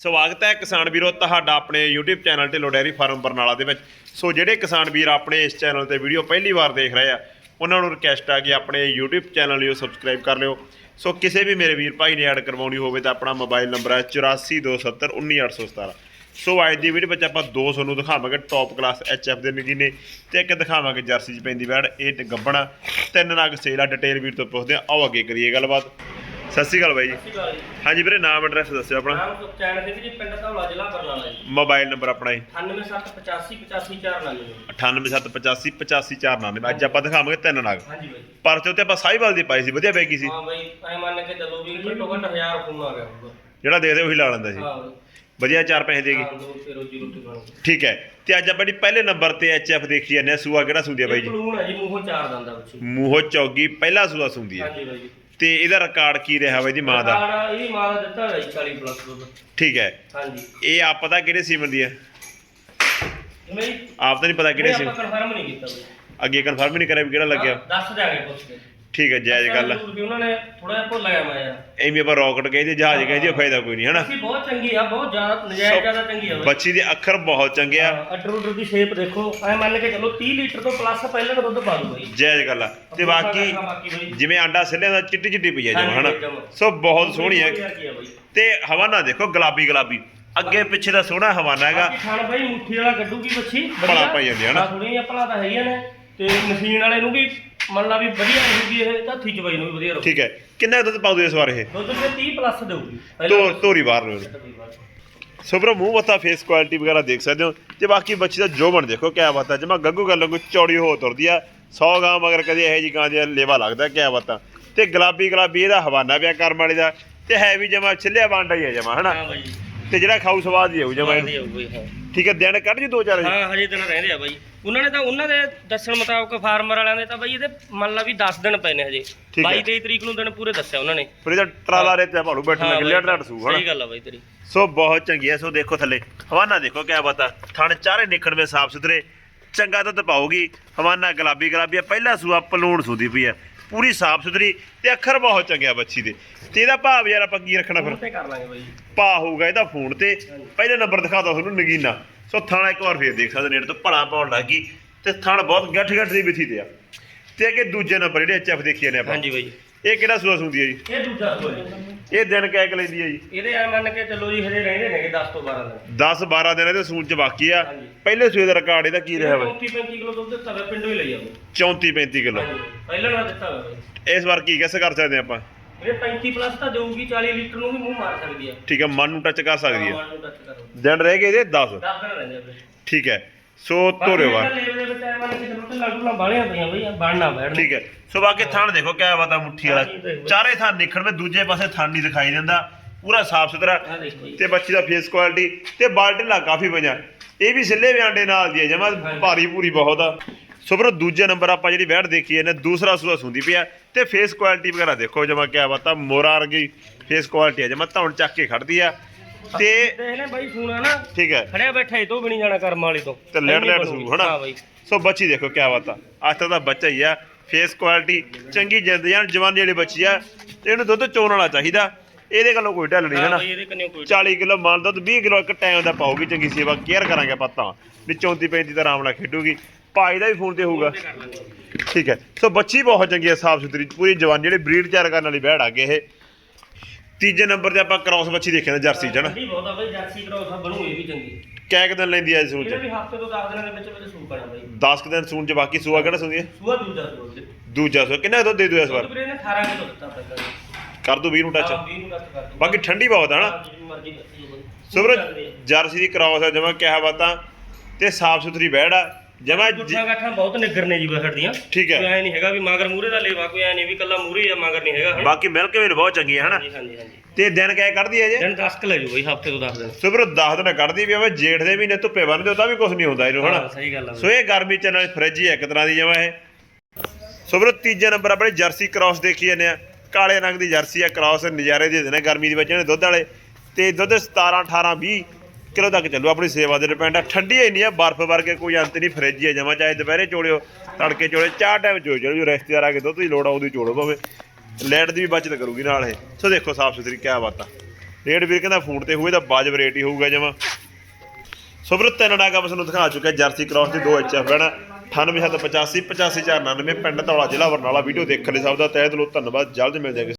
ਸਵਾਗਤ ਹੈ ਕਿਸਾਨ ਵੀਰੋ ਤੁਹਾਡਾ ਆਪਣੇ YouTube channel Dhillon dairy farm Barnala ਦੇ ਵਿੱਚ। ਸੋ ਜਿਹੜੇ ਕਿਸਾਨ ਵੀਰ ਆਪਣੇ ਇਸ ਚੈਨਲ ਤੇ ਵੀਡੀਓ ਪਹਿਲੀ ਵਾਰ ਦੇਖ ਰਹੇ ਆ, ਉਹਨਾਂ ਨੂੰ ਰਿਕਵੈਸਟ ਆ ਕਿ ਆਪਣੇ YouTube ਚੈਨਲ ਨੂੰ ਸਬਸਕ੍ਰਾਈਬ ਕਰ ਲਿਓ। ਸੋ ਕਿਸੇ ਵੀ ਮੇਰੇ ਵੀਰ ਭਾਈ ਨੇ ਐਡ ਕਰਵਾਉਣੀ ਹੋਵੇ ਤਾਂ ਆਪਣਾ ਮੋਬਾਈਲ ਨੰਬਰ ਹੈ 8427191817 ਸੋ ਅੱਜ ਦੀ ਵੀਡੀਓ ਵਿੱਚ ਆਪਾਂ ਦੋ ਤੁਹਾਨੂੰ ਦਿਖਾਵਾਂਗੇ ਟੌਪ ਕਲਾਸ ਐਚਐਫ ਦੇ ਨਗੀਨੇ ਤੇ ਇੱਕ ਦਿਖਾਵਾਂਗੇ ਜਰਸੀ ਚ ਪੈਂਦੀ ਬੈੜ ਇਹ ਗੱਬਣਾ। ਤਿੰਨ ਨਗ ਸੇਲ ਆ ਡਿਟੇਲ ਵੀਰ ਤੋਂ ਪੁੱਛਦੇ ਆ। ਆਓ ਅੱਗੇ ਕਰੀਏ ਗੱਲਬਾਤ। ਸਤਿ ਸ਼੍ਰੀ ਅਕਾਲ ਬਾਈ ਜੀ। ਸਤਿ ਸ਼੍ਰੀ ਅਕਾਲ ਜੀ। ਹਾਂਜੀ ਵੀਰੇ ਨਾਮ ਐਡਰੈਸ ਦੱਸਿਓ ਆਪਣਾ। ਨਾਮ ਸੁਖਚੈਨ ਸਿੰਘ ਜੀ ਪਿੰਡ ਧੌਲਾ ਜ਼ਿਲ੍ਹਾ ਬਰਨਾਲਾ ਜੀ। ਮੋਬਾਈਲ ਨੰਬਰ ਆਪਣਾ ਜੀ। 9785885499 9875855499 ਅੱਜ ਆਪਾਂ ਦਿਖਾਵਾਂਗੇ ਤਿੰਨ ਨਗ। ਹਾਂਜੀ ਬਾਈ। ਪਰ ਤੇ ਉੱਤੇ ਆਪਾਂ ਸਾਈਵਾਲ ਦੀ ਪਾਈ ਸੀ ਵਧੀਆ ਬੈਗੀ ਸੀ। ਹਾਂ ਬਾਈ ਐ ਮੰਨ ਕੇ ਚੱਲੋ ਵੀ ਘੱਟੋ ਘੱਟ 1000 ਫੋਨ ਆ ਗਿਆ ਹੋਊਗਾ। ਜਿਹੜਾ ਦੇਖਦੇ ਉਹੀ ਲਾ ਲੈਂਦਾ ਸੀ। ਹਾਂ। ਬਾਈ ਵਧੀਆ ਚਾਰ ਪੈਸੇ ਦੇਗੀ ਹਾਂ ਦੋ ਤੇ ਰੋਜੀ ਰੋਟੀ ਬਣ ਗਈ। ਠੀਕ ਹੈ। ਤੇ ਅੱਜ ਆਪਾਂ ਜੀ ਪਹਿਲੇ ਨੰਬਰ ਤੇ ਐਚਐਫ ਦੇਖੀ ਜਾਂਦੇ ਆ ਸੂਆ ਕਿਹੜਾ ਸੁੰਦੀ ਆ ਬਾਈ ਜੀ? ਪਲੂਣ ਹੈ ਜੀ ਮੂੰਹੋਂ ਚਾਰ ਦੰਦਾ ਬੱਚੀ। ਮੂੰਹੋਂ ਚੌਗੀ ਪਹਿਲਾ ਸੂਆ ਸੁੰਦੀ ਹੈ ਹਾਂਜੀ ਬਾਈ ਜੀ। ਤੇ ਇਹਦਾ ਰਿਕਾਰਡ ਕੀ ਰਿਹਾ ਬਾਈ ਦੀ ਮਾਂ ਦਾ? ਕਾਰਡ ਇਹਦੀ ਮਾਂ ਦਾ ਦਿੱਤਾ ਹੋਇਆ ਜੀ 40 ਪਲੱਸ ਦੁੱਧ ਠੀਕ ਹੈ। ਹਾਂਜੀ। ਇਹ ਆਪ ਪਤਾ ਕਿਹੜੇ ਸੀਮਨ ਦੀ ਹੈ ਜੀ ਆਪ ਤਾਂ ਨਹੀਂ ਪਤਾ ਕਿਹੜੇ ਇਹ ਸੀ ਆਪਾਂ ਕਨਫਰਮ ਨਹੀਂ ਕੀਤਾ ਬਾਈ। ਅੱਗੇ ਕਨਫਰਮ ਨਹੀਂ ਕਰਿਆ ਵੀ ਕਿਹੜਾ ਲੱਗਿਆ। ਦੱਸ ਦਿਆਂਗੇ ਪੁੱਛ ਕੇ। ਠੀਕ ਹੈ ਜਾਇਜ਼ ਗੱਲ ਆ। ਵੀ ਉਹਨਾਂ ਨੇ ਥੋੜਾ ਜਿਹਾ ਭੁੱਲ ਗਿਆ ਮੈਂ ਯਾਰ। ਐਵੇਂ ਆਪਾਂ ਰੌਕਟ ਕਹਿੰਦੇ ਜਹਾਜ਼ ਕਹਿੰਦੇ ਫਾਇਦਾ ਕੋਈ ਨਹੀਂ ਹਨਾ? ਅਸੀਂ ਬਹੁਤ ਚੰਗੀ ਆ ਬਹੁਤ ਜ਼ਿਆਦਾ ਨਜਾਇਜ਼ ਜ਼ਿਆਦਾ ਚੰਗੀ ਆ ਬੱਚੀ ਦੇ ਅੱਖਰ ਬਹੁਤ ਚੰਗੇ ਆ। ਅਡਰ ਉਡਰ ਦੀ ਸ਼ੇਪ ਦੇਖੋ ਐ ਮੰਨ ਕੇ ਚਲੋ 30 ਲੀਟਰ ਤੋਂ ਪਲੱਸ ਪਹਿਲਾਂ ਦਾ ਦੁੱਧ ਪਾ ਦੂ ਬਾਈ। ਜਾਇਜ਼ ਗੱਲ ਆ। ਤੇ ਬਾਕੀ ਬਾਕੀ ਬਾਈ। ਜਿਵੇਂ ਆਂਡਾ ਸਿੱਲਿਆਂ ਦਾ ਚਿੱਟੀ ਚਿੱਟੀ ਪਈ ਆ ਜਿਵੇਂ ਹਾਂਜੀ, ਹਨਾ? ਜਮਾਂ। ਸੋ ਬਹੁਤ ਸੋਹਣੀ ਹੈ ਕੀ ਆ ਬਾਈ। ਤੇ ਹਵਾਨਾ ਦੇਖੋ ਗੁਲਾਬੀ ਗੁਲਾਬੀ। ਅੱਗੇ ਪਿੱਛੇ ਦਾ ਸੋਹਣਾ ਹਵਾਨਾ ਹੈਗਾ। ਬਾਕੀ ਖਾਣ ਬਾਈ ਮੁੱਠੀ ਵਾਲਾ ਗੱਡੂ ਕੀ ਬੱਚੀ ਭਲਾ ਪਾਈ ਜਾਂਦੀ ਆ ਨਾ। ਥੋੜੀਆਂ ਭਲਾ ਤਾਂ ਹੈਗੀਆਂ ਨੇ। ਤੇ ਮਸ਼ੀਨ ਵਾਲੇ ਨੂੰ ਵੀ ਮੰਨ ਲਾ ਵੀ ਵਧੀਆ ਰਹੂਗੀ ਇਹ ਤਾਂ ਚ ਬਾਈ ਨੂੰ ਵੀ ਵਧੀਆ ਰਹੂ। ਠੀਕ ਹੈ। ਕਿੰਨਾ ਕੁ ਦੁੱਧ ਪਾਉਂਦੇ ਇਸ ਵਾਰ ਇਹ? ਦੁੱਧ ਤੇ 30 ਪਲੱਸ ਦੇਊਗੀ। ਧੋ ਧੋਰੀ ਬਾਹਰ ਨੂੰ। ਸੋ ਬਰੋ ਮੂੰਹ ਮੱਥਾ ਫੇਸ ਕੁਆਲਿਟੀ ਵਗੈਰਾ ਦੇਖ ਸਕਦੇ ਹੋ। ਤੇ ਬਾਕੀ ਬੱਚੀ ਦਾ ਜੋਬਣ ਦੇਖੋ ਕਿਆ ਬਾਤ। ਹੈ ਜਮਾ ਗੱਗੂ ਗੱਲ ਨੂੰ ਚੌੜੀ ਹੋ ਤੁਰਦੀ ਆ 100 ਗਾਂ ਮਗਰ ਕਦੇ ਇਹੋ ਜੀ ਗਾਂ ਦੀ ਲੇਵਾ ਲੱਗਦਾ ਕਿਆ ਬਾਤਾਂ। ਤੇ ਗੁਲਾਬੀ ਗੁਲਾਬੀ ਇਹਦਾ ਹਵਾਨਾ ਪਿਆ ਕਰਮ ਵਾਲੀ ਦਾ। ਤੇ ਹੈ ਵੀ ਜਮਾ ਛਿੱਲਿਆ ਬਾਂਡਾ ਹੀ ਹੈ ਜਮਾ ਹਨਾ? ਹਾਂ ਬਾਈ। ਤੇ ਜਿਹੜਾ ਖਾਊ ਸਵਾਦ ਹੀ ਜਮਾ ਵਧੀਆ ਹੋਊ ਬਾਈ ਹਾਂ। ਠੀਕ ਹੈ ਦਿਨ ਕੱਢ ਜੀ ਦੋ ਚਾਰ ਹਾਂ ਹਜੇ ਦਿਨ ਰਹਿੰਦੇ ਆ ਬਾਈ। ਉਹਨਾਂ ਨੇ ਤਾਂ ਉਹਨਾਂ ਦੇ ਦੱਸਣ ਮੁਤਾਬਕ ਫਾਰਮਰ ਵਾਲਿਆਂ ਦੇ ਤਾਂ ਬਾਈ ਇਹਦੇ ਮੰਨ ਲਾ ਵੀ 10 ਦਿਨ ਪਏ ਨੇ ਹਜੇ। ਠੀਕ ਹੈ। 22 23 ਤਰੀਕ ਨੂੰ ਦਿਨ ਪੂਰੇ ਦੱਸਿਆ ਉਹਨਾਂ ਨੇ। ਫਿਰ ਇਹਦਾ ਟਰਾਲਾ ਰੇ ਤੇ ਭਾਲੂ ਬੈਠਣ ਲੱਗ ਲਿਆ ਢੱਡ ਸੂ ਹਨਾ? ਸਹੀ ਗੱਲ ਆ ਬਾਈ ਤੇਰੀ। ਸੋ ਬਹੁਤ ਚੰਗੀ ਹੈ ਸੋ ਦੇਖੋ ਥੱਲੇ। ਹਵਾਨਾ ਦੇਖੋ ਕਿਆ ਬਾਤ ਆ। ਥਣ ਚਾਰੇ ਨਿਕਣਵੇਂ ਸਾਫ਼ ਸੁਥਰੇ ਚੰਗਾ ਦੁੱਧ ਪਾਉਗੀ ਹਵਾਨਾ ਗੁਲਾਬੀ ਗੁਲਾਬੀ ਆ ਪਹਿਲਾ ਸੂਆ ਪਲੂਣ ਸੂਦੀ ਪਈ ਆ। ਪੂਰੀ ਸਾਫ਼ ਸੁਥਰੀ ਤੇ ਅੱਖਰ ਬਹੁਤ ਚੰਗੇ ਆ ਬੱਚੀ ਦੇ। ਤੇ ਇਹਦਾ ਭਾਵ ਯਾਰ ਆਪਾਂ ਕੀ ਰੱਖਣਾ ਫਿਰ? ਕਰ ਲਾਂਗੇ ਬਾਈ। ਭਾ ਹੋਊਗਾ ਇਹਦਾ ਫੋਨ ਤੇ। ਪਹਿਲੇ ਨੰਬਰ ਦਿਖਾਦਾ ਤੁਹਾਨੂੰ ਨਗੀਨਾ। ਸੋ ਥਾਣਾ ਇੱਕ ਵਾਰ ਫੇਰ ਦੇਖ ਸਕਦੇ ਨੇੜੇ ਤੋਂ ਭਲਾ ਪਾਉਣ ਲੱਗੀ ਤੇ ਥਣ ਬਹੁਤ ਗੱਠ ਗੱਠ ਦੀ ਵਿਥੀ ਤੇ ਆ। ਤੇ ਅੱਗੇ ਦੂਜੇ ਨੰਬਰ ਜਿਹੜੇ ਐਚਐਫ ਦੇਖੀਏ ਨੇ ਆਪਾਂ। ਹਾਂਜੀ ਬਾਈ ਇਹ ਕਿਹੜਾ ਸੂਆ ਸੁੰਦੀ ਹੈ ਜੀ? ਇਹ ਦੂਜਾ ਸੂਆ ਜੀ। ਇਹ ਦਿਨ ਕਹਿ ਕੇ ਲੈਂਦੀ ਹੈ ਜੀ। ਇਹਦੇ ਐ ਮੰਨ ਕੇ ਚੱਲੋ ਜੀ ਹਜੇ ਰਹਿੰਦੇ ਨੇਗੇ 10 ਤੋਂ 12 ਦਿਨ। 10 12 ਦਿਨ ਇਹਦੇ ਸੂਣ ਚ ਬਾਕੀ ਆ। ਪਹਿਲੇ ਸੂਏ ਦਾ ਰਿਕਾਰਡ ਇਹਦਾ ਕੀ ਰਿਹਾ ਵਾ? 34 35 ਕਿਲੋ ਦੁੱਧ ਦਿੱਤਾ ਵਾ ਪਿੰਡੋਂ ਹੀ ਲਈ ਆਓ 34 35 ਕਿਲੋ। ਪਹਿਲਾਂ ਨਾਲ ਦਿੱਤਾ ਵਾ ਬਾਈ। ਇਸ ਵਾਰ ਕੀ ਕਿਸ ਕਰ ਸਕਦੇ ਆਪਾਂ? ਇਹ 35 ਪਲੱਸ ਤਾਂ ਦੇਊਗੀ 40 ਲੀਟਰ ਨੂੰ ਵੀ ਮੂੰਹ ਮਾਰ ਸਕਦੀ ਆ। ਠੀਕ ਹੈ ਮਨ ਨੂੰ ਟੱਚ ਕਰ ਸਕਦੀ ਹੈ ਟੱਚ ਕਰੋ ਦਿਨ ਰਹਿ ਗਏ ਇਹਦੇ 10 10 ਦਿਨ ਰਹਿੰਦੇ ਆ ਬਾਈ ਠੀਕ ਹੈ ਸੋ ਤੋਰਿਓ ਦੇ ਵਿੱਚ ਐ ਲਾਡੂ ਪਈਆਂ ਬਈ ਬਣਨਾ ਬੈਠ। ਠੀਕ ਹੈ ਸੋ ਬਾਕੀ ਥਣ ਦੇਖੋ ਕਿਆ ਬਾਤ ਆ ਮੁੱਠੀ ਵਾਲਾ। ਚਾਰੇ ਥਣ ਨਿਕਲਵੇਂ ਦੂਜੇ ਪਾਸੇ ਥਣ ਨਹੀਂ ਦਿਖਾਈ ਦਿੰਦਾ। ਪੂਰਾ ਸਾਫ਼ ਸੁਥਰਾ ਆ ਦੇਖੋ ਜੀ। ਤੇ ਬੱਚੀ ਦਾ ਫੇਸ ਕੁਆਲਿਟੀ ਤੇ ਬਾਲਟਿਲਾ ਕਾਫੀ ਪਈਆਂ। ਇਹ ਵੀ ਸਿੱਲੇ ਵੀ ਆਂਡੇ ਨਾਲ ਦੀ ਹੈ ਜਮਾ ਭਾਰੀ ਪੂਰੀ ਬਹੁਤ ਆ। ਸੋ ਬਰੋ ਦੂਜੇ ਨੰਬਰ ਆਪਾਂ ਜਿਹੜੀ ਵੈਟ ਦੇਖੀ ਇਹਨੇ ਦੂਸਰਾ ਸੂਆ ਸੁੰਦੀ ਪਿਆ। ਤੇ ਫੇਸ ਕੁਆਲਿਟੀ ਵਗੈਰਾ ਦੇਖੋ ਜਮਾ ਕਿਆ ਬਾਤ ਆ ਮੋਰਾ ਵਰਗੀ ਫੇਸ ਕੁਆਲਿਟੀ ਹੈ ਜਮਾ ਧੌਣ ਚੱਕ ਕੇ ਖੜਦੀ ਆ। ਤੇ ਦੇਖ ਲੈ ਬਾਈ ਫੋਨ ਆ ਨਾ ਠੀਕ ਹੈ ਖੜਿਆ ਬੈਠਾ ਇਹ ਤੋਂ ਵੀ ਨਹੀਂ ਜਾਣਾ ਕਰਮ ਵਾਲੇ ਤੋਂ। ਤੇ ਲੈੜ ਲੈੜ। ਸੂ ਹਨਾ? ਸੋ ਬੱਚੀ ਦੇਖੋ ਕਿਆ ਬਾਤ ਆ ਅੱਜ ਤੱਕ ਦਾ ਬੱਚਾ ਹੀ ਆ ਫੇਸ ਕੁਆਲਿਟੀ ਚੰਗੀ ਜਿੰਦ ਜਾਨ ਜਵਾਨੀ ਵਾਲੀ ਬੱਚੀ ਆ ਤੇ ਇਹਨੂੰ ਦੁੱਧ ਚੋਣ ਵਾਲਾ ਚਾਹੀਦਾ। ਇਹਦੇ ਗੱਲੋਂ ਕੋਈ ਢੱਲ ਨਹੀਂ ਹਨਾ? ਬਾਈ ਇਹਦੇ ਕੰਨਿਓ ਕੋਈ 40 ਕਿਲੋ ਮਾਲ ਦੁੱਧ 20 ਕਿਲੋ ਇੱਕ ਟਾਈਮ ਦਾ ਪਾਉਗੀ ਚੰਗੀ ਸੇਵਾ ਕੇਅਰ ਕਰਾਂਗੇ ਆਪਾਂ ਤਾਂ। ਵੀ 34 35 ਦਾ ਆਰਾਮ ਨਾਲ ਖੇਡੂਗੀ। ਭਾਈ ਦਾ ਵੀ ਫੋਨ ਤੇ ਹੋਊਗਾ। ਠੀਕ ਹੈ। ਸੋ ਬੱਚੀ ਬਹੁਤ ਚੰਗੀ ਹੈ ਸਾਫ਼ ਸੁਥਰੀ ਪੂਰੀ ਜਵਾਨ ਜਿਹੜੇ ਬਰੀਡ ਤਿਆਰ ਕਰਨ ਵਾਲੀ ਬੈੜ ਆਗੇ ਇਹ। ਤੀਜੇ ਨੰਬਰ ਤੇ ਆਪਾਂ ਕ੍ਰਾਸ ਬੱਚੀ ਦੇਖਿਆ ਨਾ ਜਰਸੀ ਚ ਨਾ। ਬਹੁਤ ਆ ਬਾਈ ਜਰਸੀ ਕਰਾਉ ਬਣੂ ਇਹ ਵੀ ਚੰਗੀ। ਕੈ ਦਿਨ ਲੈਂਦੀ ਆ ਇਸ ਸੂਣ ਚ। ਵੀ ਹਫ਼ਤੇ ਤੋਂ 10 ਦਿਨਾਂ ਦੇ ਵਿੱਚ ਵਿੱਚ ਸੂਪ ਪੈਣਾ ਬਾਈ 10 ਕੁ ਦਿਨ ਸੂਣ ਚ ਬਾਕੀ ਸੂਆ ਕਿਹੜਾ ਸੁਣਦੀ ਸੂਆ ਦੂਜਾ ਸੂਆ ਦੂਜਾ ਸੂਆ। ਕਿੰਨਾ ਦੁੱਧ ਦੇ ਦੂ ਇਸ ਵਾਰ? ਵੀਰੇ ਨੇ 18 ਕਿਲੋ ਦਿੱਤਾ ਪਹਿਲਾਂ ਕਰ ਦੂ 20 ਨੂੰ ਟੱਚ ਹਾਂ 20 ਨੂੰ ਟੱਚ ਕਰ ਦੂੰ। ਬਾਕੀ ਠੰਡੀ ਬਹੁਤ ਆ ਨਾ। ਜਿੰਨੀ ਮਰਜ਼ੀ ਜਰਸੀ ਦੀ ਕ੍ਰਾਸ ਆ ਜਮਾ ਕਿਹਾ ਬਾਤਾਂ। ਤੇ ਸਾਫ਼ ਸੁਥਰੀ ਬੈੜ ਆ। ਜਮਾ ਜੁੱਠਾ ਗੱਠਾਂ ਬਹੁਤ ਨਿੱਗਰ ਨੇ ਜੀ ਬਖੜ ਦੀਆਂ। ਠੀਕ ਹੈ। ਕੋਈ ਐ ਨਹੀਂ ਹੈਗਾ ਵੀ ਮਗਰ ਮੂਰੇ ਦਾ ਲੇਵਾ ਕੋਈ ਐ ਨਹੀਂ ਵੀ ਕੱਲਾ ਮੂਰੇ ਆ ਮਗਰ ਨਹੀਂ ਹੈਗਾ? ਬਾਕੀ ਮਿਲਕ ਵੀ ਬਹੁਤ ਚੰਗੀ ਹੈ ਹਨਾ? ਹਾਂਜੀ ਹਾਂਜੀ ਹਾਂਜੀ। ਤੇ ਦਿਨ ਕਹਿ ਕੱਢਦੀ ਹੈ ਜੇ? ਦਿਨ 10 ਕ ਲੈ ਜੂ ਬਈ ਹਫ਼ਤੇ ਤੋਂ 10 ਦਿਨ। ਸੁਬਰ 10 ਦਿਨ ਕੱਢਦੀ ਵੀ ਆਵੇ ਜੇਠ ਦੇ ਮਹੀਨੇ ਧੁੱਪੇ ਬੰਨਦੇ ਤਾਂ ਵੀ ਕੁਝ ਨਹੀਂ ਹੁੰਦਾ ਇਹਨੂੰ ਹਨਾ? ਸਹੀ ਗੱਲ ਸੋ ਇਹ ਗਰਮੀ ਚ ਨਾਲ ਫ੍ਰਿਜ ਹੀ ਇੱਕ ਤਰ੍ਹਾਂ ਦੀ ਜਮਾ ਇਹ। ਸੁਬਰ ਤੀਜੇ ਨੰਬਰ ਆਪਣੇ ਜਰਸੀ ਕ੍ਰਾਸ ਦੇਖੀ ਜਾਂਦੇ ਆ। ਕਾਲੇ ਰੰਗ ਦੀ ਜਰਸੀ ਆ ਕ੍ਰਾਸ ਨਜ਼ਾਰੇ ਦੇ ਦੇਣੇ ਗਰਮੀ ਦੇ ਵਿੱਚ ਇਹਨੇ ਦੁੱਧ ਵਾਲੇ। ਤੇ ਦੁੱਧ 17 18 20 ਕਿਲੋ ਤੱਕ ਚੱਲੂ, ਆਪਣੀ ਸੇਵਾ ਦੇ ਡਿਪੈਂਡ ਆ। ਠੰਡੀ ਇੰਨੀ ਆ ਬਰਫ਼ ਵਰਗੇ ਕੋਈ ਅੰਤ ਨਹੀਂ ਫ੍ਰਿਜ ਹੀ ਜਮਾ, ਚਾਹੇ ਦੁਪਹਿਰੇ ਚੋਲਿਓ ਤੜਕੇ ਚੋਲੇ ਚਾਰ ਟਾਈਮ ਚੋ ਚਲੋ ਜੋ ਰਿਸ਼ਤੇਦਾਰ ਆ ਕੇ ਦੁੱਧ ਦੀ ਲੋੜ ਆਉਂਦੀ ਉਹਦੀ ਚੋੜੋ ਭਾਵੇਂ ਲੈਟ ਦੀ ਵੀ ਬਚਤ ਕਰੂਗੀ ਨਾਲ ਇਹ। ਸੋ ਦੇਖੋ, ਸਾਫ਼ ਸੁਥਰੀ, ਕਿਆ ਬਾਤ ਆ। ਰੇਟ ਵੀਰ ਕਹਿੰਦਾ ਫੋਨ ਤੇ ਹੋਵੇ ਤਾਂ ਬਾਜ਼ ਰੇਟ ਹੀ ਹੋਊਗਾ ਜਮਾ। ਸੋ ਵੀਰੋ, ਤਿੰਨ ਡਾਗਾ ਮੈਂ ਤੁਹਾਨੂੰ ਦਿਖਾ ਚੁੱਕਿਆ ਜਰਸੀ ਕ੍ਰਾਸ ਦੀ 2 ਐਚ ਐਫ ਬੈਣਾ 98 85 85499 ਪਿੰਡ ਧੌਲਾ ਜ਼ਿਲ੍ਹਾ ਬਰਨਾਲਾ ਵੀਡੀਓ ਦੇਖਣ ਲਈ ਸਭ ਦਾ ਤਹਿ ਦਿਲੋਂ ਧੰਨਵਾਦ, ਜਲਦ ਮਿਲ ਜਾਏਗਾ